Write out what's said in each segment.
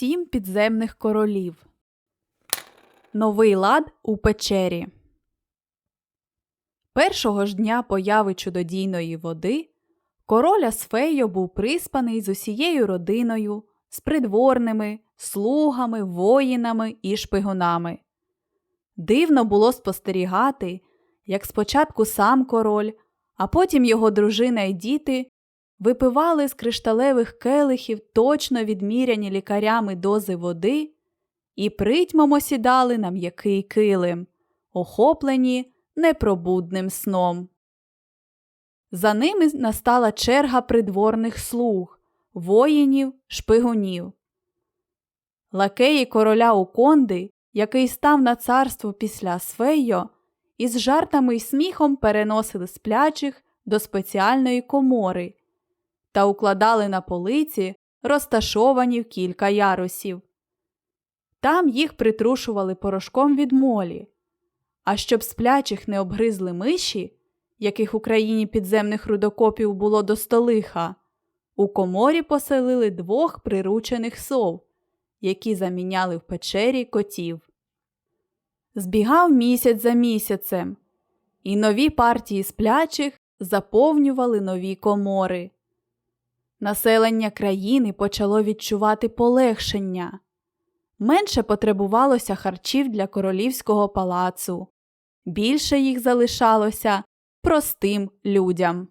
сім підземних королів. Новий лад у печері. Першого ж дня появи чудодійної води король Асфейо був приспаний з усією родиною, з придворними, слугами, воїнами і шпигунами. Дивно було спостерігати, як спочатку сам король, а потім його дружина і діти випивали з кришталевих келихів точно відміряні лікарями дози води і притьмом осідали на м'який килим, охоплені непробудним сном. За ними настала черга придворних слуг, воїнів, шпигунів. Лакеї короля Уконди, який став на царство після Сфейо, із жартами й сміхом переносили сплячих до спеціальної комори та укладали на полиці, розташовані в кілька ярусів. Там їх притрушували порошком від молі, а щоб сплячих не обгризли миші, яких в країні підземних рудокопів було до столиха, у коморі поселили двох приручених сов, які заміняли в печері котів. Збігав місяць за місяцем, і нові партії сплячих заповнювали нові комори. Населення країни почало відчувати полегшення. Менше потребувалося харчів для королівського палацу, більше їх залишалося простим людям.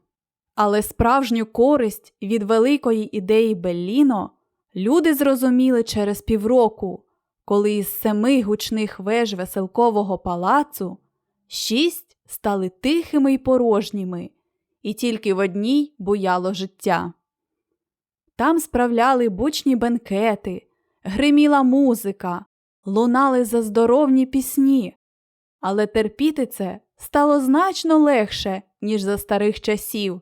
Але справжню користь від великої ідеї Белліно люди зрозуміли через півроку, коли із семи гучних веж веселкового палацу шість стали тихими й порожніми, і тільки в одній буяло життя. Там справляли бучні бенкети, гриміла музика, лунали заздоровні пісні, але терпіти це стало значно легше, ніж за старих часів,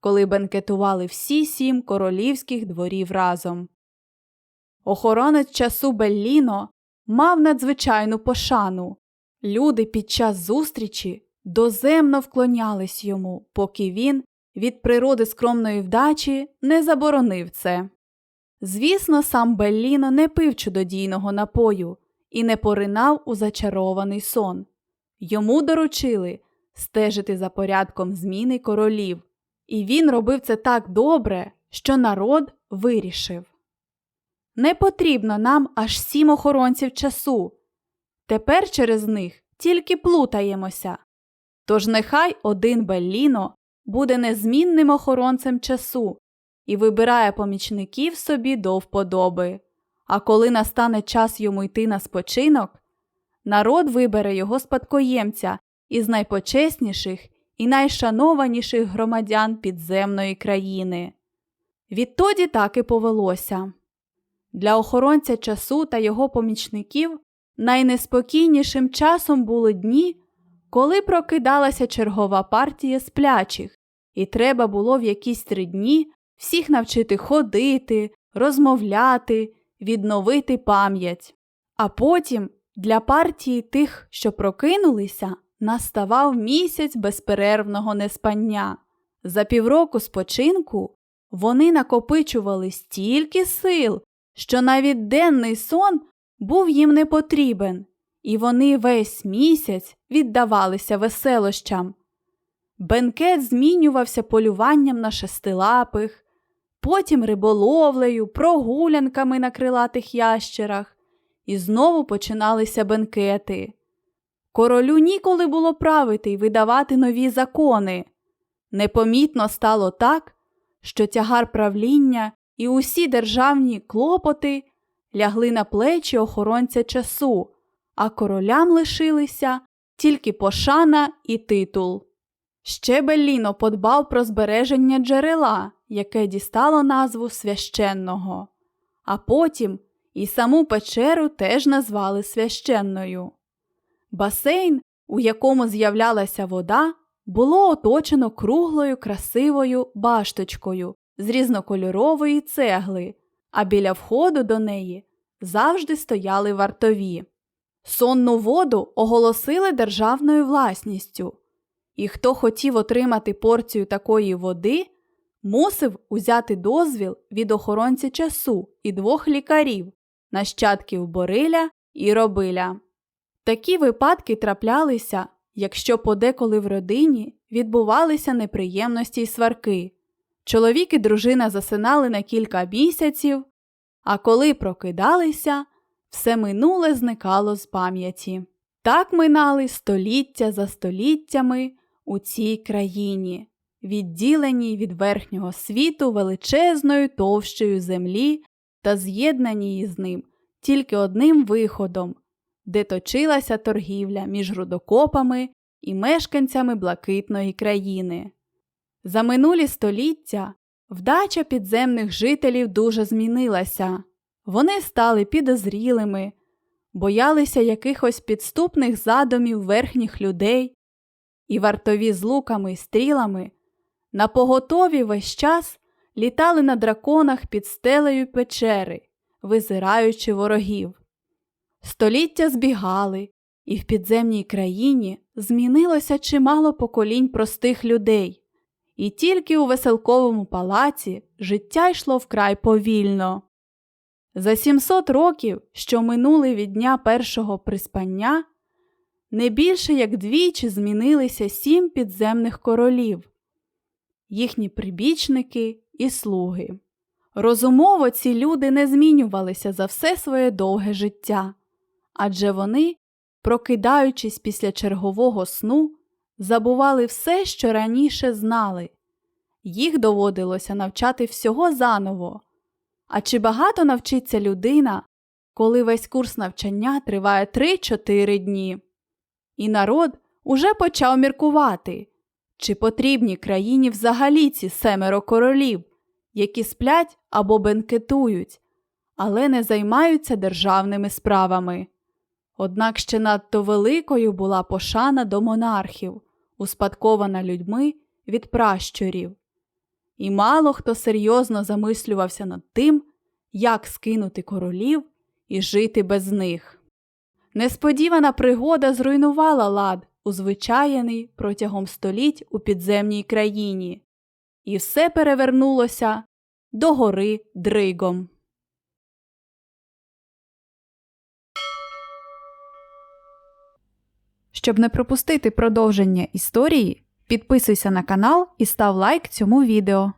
коли бенкетували всі сім королівських дворів разом. Охоронець часу Белліно мав надзвичайну пошану. Люди під час зустрічі доземно вклонялись йому, поки він від природи скромної вдачі не заборонив це. Звісно, сам Белліно не пив чудодійного напою і не поринав у зачарований сон. Йому доручили стежити за порядком зміни королів, і він робив це так добре, що народ вирішив. Не потрібно нам аж сім охоронців часу. Тепер через них тільки плутаємося. Тож нехай один Белліно буде незмінним охоронцем часу і вибирає помічників собі до вподоби. А коли настане час йому йти на спочинок, народ вибере його спадкоємця із найпочесніших і найшанованіших громадян підземної країни. Відтоді так і повелося. Для охоронця часу та його помічників найнеспокійнішим часом були дні, коли прокидалася чергова партія сплячих, і треба було в якісь три дні всіх навчити ходити, розмовляти, відновити пам'ять. А потім для партії тих, що прокинулися, наставав місяць безперервного неспання. За півроку спочинку вони накопичували стільки сил, що навіть денний сон був їм не потрібен, і вони весь місяць віддавалися веселощам. Бенкет змінювався полюванням на шестилапих, потім риболовлею, прогулянками на крилатих ящерах, і знову починалися бенкети. Королю ніколи було правити й видавати нові закони. Непомітно стало так, що тягар правління і усі державні клопоти лягли на плечі охоронця часу, а королям лишилися тільки пошана і титул. Ще Белліно подбав про збереження джерела, яке дістало назву священного, а потім і саму печеру теж назвали священною. Басейн, у якому з'являлася вода, було оточено круглою красивою башточкою з різнокольорової цегли, а біля входу до неї завжди стояли вартові. Сонну воду оголосили державною власністю, і хто хотів отримати порцію такої води, мусив узяти дозвіл від охоронця часу і двох лікарів, нащадків Бориля і Робиля. Такі випадки траплялися, якщо подеколи в родині відбувалися неприємності й сварки. Чоловік і дружина засинали на кілька місяців, а коли прокидалися, все минуле зникало з пам'яті. Так минали століття за століттями у цій країні, відділеній від верхнього світу величезною товщею землі та з'єднаній з ним тільки одним виходом, де точилася торгівля між рудокопами і мешканцями блакитної країни. За минулі століття вдача підземних жителів дуже змінилася. Вони стали підозрілими, боялися якихось підступних задумів верхніх людей, і вартові з луками й стрілами на поготові весь час літали на драконах під стелею печери, визираючи ворогів. Століття збігали, і в підземній країні змінилося чимало поколінь простих людей, і тільки у веселковому палаці життя йшло вкрай повільно. За 700 років, що минули від дня першого приспання, не більше як двічі змінилися сім підземних королів, їхні прибічники і слуги. Розумово ці люди не змінювалися за все своє довге життя, адже вони, прокидаючись після чергового сну, забували все, що раніше знали. Їх доводилося навчати всього заново. А чи багато навчиться людина, коли весь курс навчання триває 3-4 дні? І народ уже почав міркувати, чи потрібні країні взагалі ці семеро королів, які сплять або бенкетують, але не займаються державними справами. Однак ще надто великою була пошана до монархів, успадкована людьми від пращурів. І мало хто серйозно замислювався над тим, як скинути королів і жити без них. Несподівана пригода зруйнувала лад, узвичаєний протягом століть у підземній країні, і все перевернулося до гори Дригом. Щоб не пропустити продовження історії, підписуйся на канал і став лайк цьому відео.